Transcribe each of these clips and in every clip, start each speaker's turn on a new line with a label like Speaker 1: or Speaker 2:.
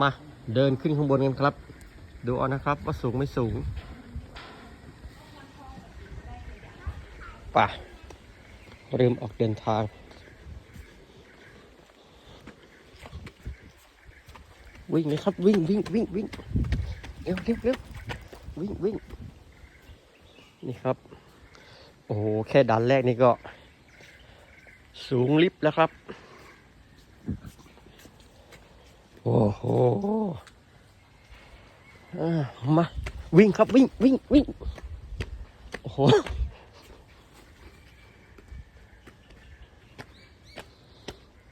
Speaker 1: มาเดินขึ้นข้างบนกันครับ ดูเอานะครับว่าสูงไม่สูงป่ะเริ่มออกเดินทาง วิ่งเลยครับวิ่งวิ่งวิ่งวิ่งเร็วเร็วเร็ววิ่งวิ่งนี่ครับ โอ้โห แค่ด่านแรกนี่ก็ สูงลิฟต์แล้วครับ โอ้โหมา วิ่งครับวิ่งวิ่งวิ่งโอ้โห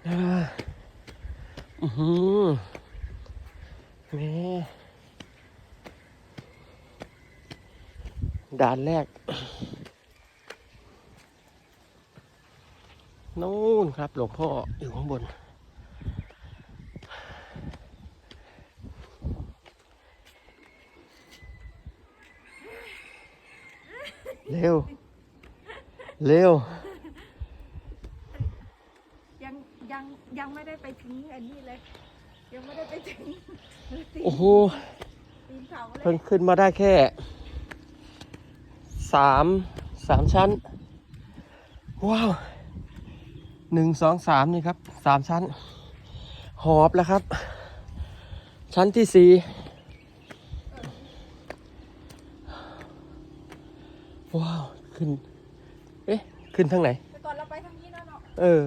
Speaker 1: อือหือแม่ด่านแรก นู่นครับหลวงพ่ออยู่ข้างบน ร็ว เร็ว
Speaker 2: ยังยังยังไม่ได้ไปถึงอันนี้เลย ยังไม่ได้ไปถึงตีน
Speaker 1: โอ้โห
Speaker 2: ตีนเขาเล
Speaker 1: เพิ่
Speaker 2: ย
Speaker 1: งขึ้นมาได้แค่สามสามชั้น ว้าวหนึ่งสองสามนี่ครับสามชั้น หอบแล้วครับ ชั้นที่สี่ ว้าว ขึ้น เอ๊ะ ขึ้นทางไหน
Speaker 2: แต่ก่อนเราไปทางนี้แล้วเนาะ
Speaker 1: เออ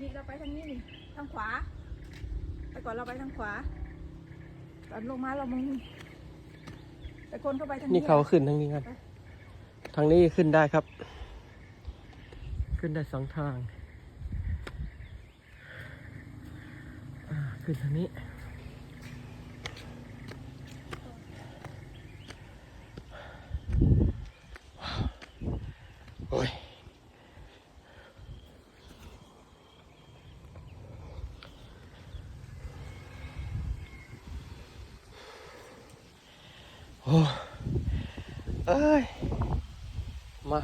Speaker 2: นี่เราไปทางนี้นี่ ทางขวา แต่ก่อนเราไปทางขวา ตอนลงมาเรามึงแต่คนเข้าไปทางนี้
Speaker 1: นี่เขาขึ้นทางนี้กัน ทางนี้ขึ้นได้ครับ ขึ้นได้สองทาง อ่า ขึ้นทางนี้ โอ้เอ้ย มา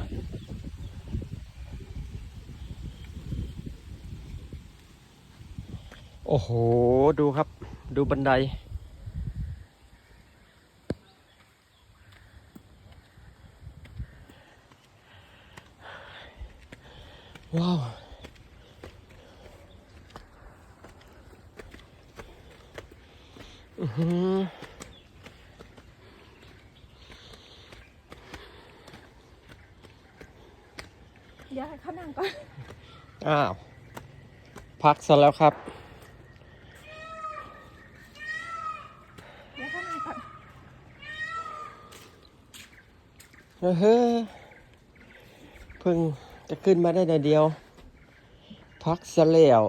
Speaker 1: โอ้โห ดูครับ ดูบันได ว้าวอือ
Speaker 2: เดี๋ยวให้เขานั่งก่อน
Speaker 1: อ้าว พักซะแล้วครับ
Speaker 2: เดี๋ยวเขานั่งก่อน
Speaker 1: เฮ้อเพิ่งจะขึ้นมาได้แต่เดียว พักซะแล้ว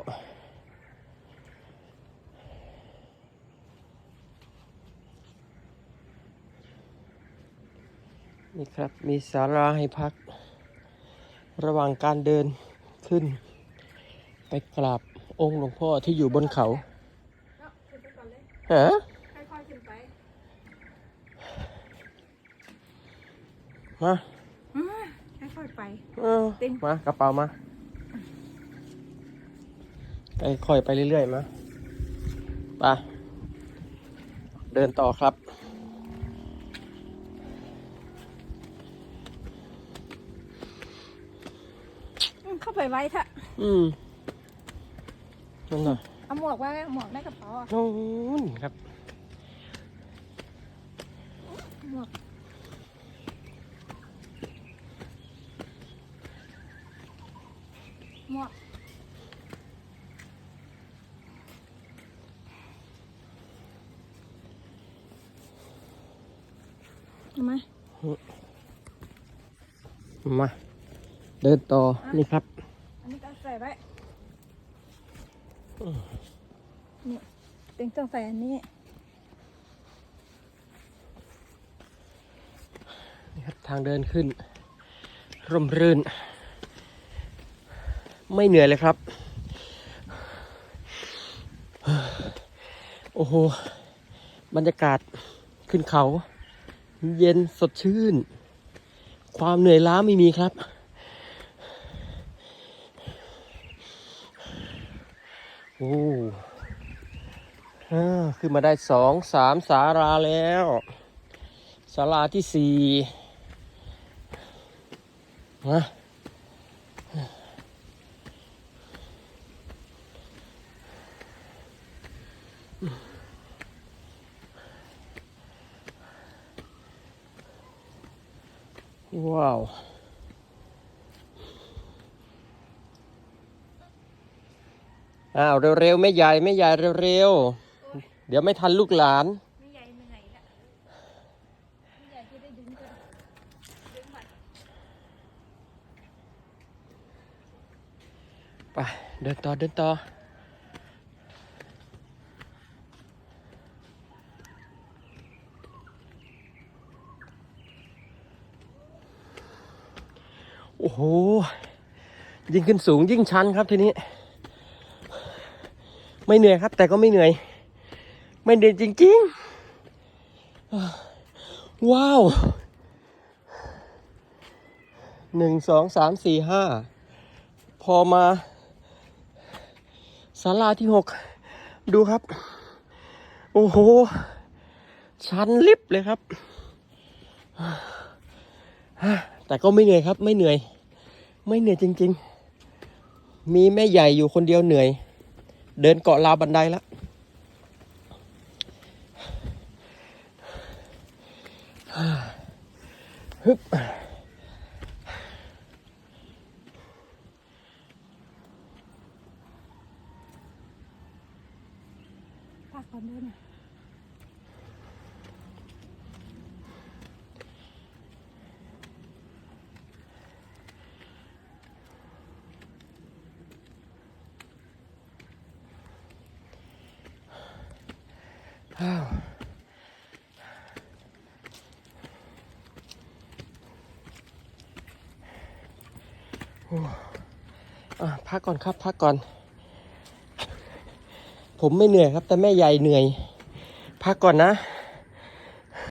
Speaker 1: นี่ครับ มีศาลาให้พัก ระหว่างการเดินขึ้น ไปกราบองค์หลวงพ่อที่อยู่บนเขา
Speaker 2: เนาะขึ้นไปก่อนเลย
Speaker 1: ฮะ
Speaker 2: ค่อยๆขึ้นไป
Speaker 1: มา
Speaker 2: อืมค่อยๆไป
Speaker 1: เออ
Speaker 2: เต็ม
Speaker 1: มากระเป๋ามาไปค่อยไปเรื่อยๆมาไปเดินต่อครับ
Speaker 2: เข้าไปไว้ค่ะ
Speaker 1: อืมนั่นน่ะ
Speaker 2: เอาหมวกไว้หมวกในกระเป๋าอะ
Speaker 1: นู่นครับ
Speaker 2: หมวกหมวกเห็นไหม
Speaker 1: มา เดินต่อ นี่ครับ
Speaker 2: อันนี้ก็ใส่ไว้นี่เป็นต้องใส่อันนี้
Speaker 1: นี่ครับทางเดินขึ้น ร่มรื่น ไม่เหนื่อยเลยครับ โอ้โห บรรยากาศขึ้นเขา เย็นสดชื่น ความเหนื่อยล้าไม่มีครับ โอ้ขึ้นมาได้สองสามสาราแล้วศาลาที่สี่มาว้าว อ้าวเร็วๆไม่ใหญ่ไม่ใหญ่เร็วๆเดี๋ยวไม่ทันลูกหลาน
Speaker 2: ไม่ใหญ่เหนื่อยละไม่ใหญ่จะได้ดึงกันดึงบัตร
Speaker 1: ไปเดินต่อเดินต่อโอ้โห ยิ่งขึ้นสูงยิ่งชันครับทีนี้ ไม่เหนื่อยครับ แต่ก็ไม่เหนื่อย ไม่เหนื่อยจริงๆ ว้าวหนึ่งสองสามสี่ห้าพอมาศาลาที่หกดูครับ โอ้โห ชันลิบเลยครับ แต่ก็ไม่เหนื่อยครับ ไม่เหนื่อย ไม่เหนื่อยจริง ๆ มีแม่ใหญ่อยู่คนเดียวเหนื่อย เดินเกาะราวบันไดแล้วฮึบ
Speaker 2: พักก่อนด้
Speaker 1: วยนะ พักก่อนครับพักก่อน ผมไม่เหนื่อยครับ แต่แม่ใหญ่เหนื่อย พักก่อนนะ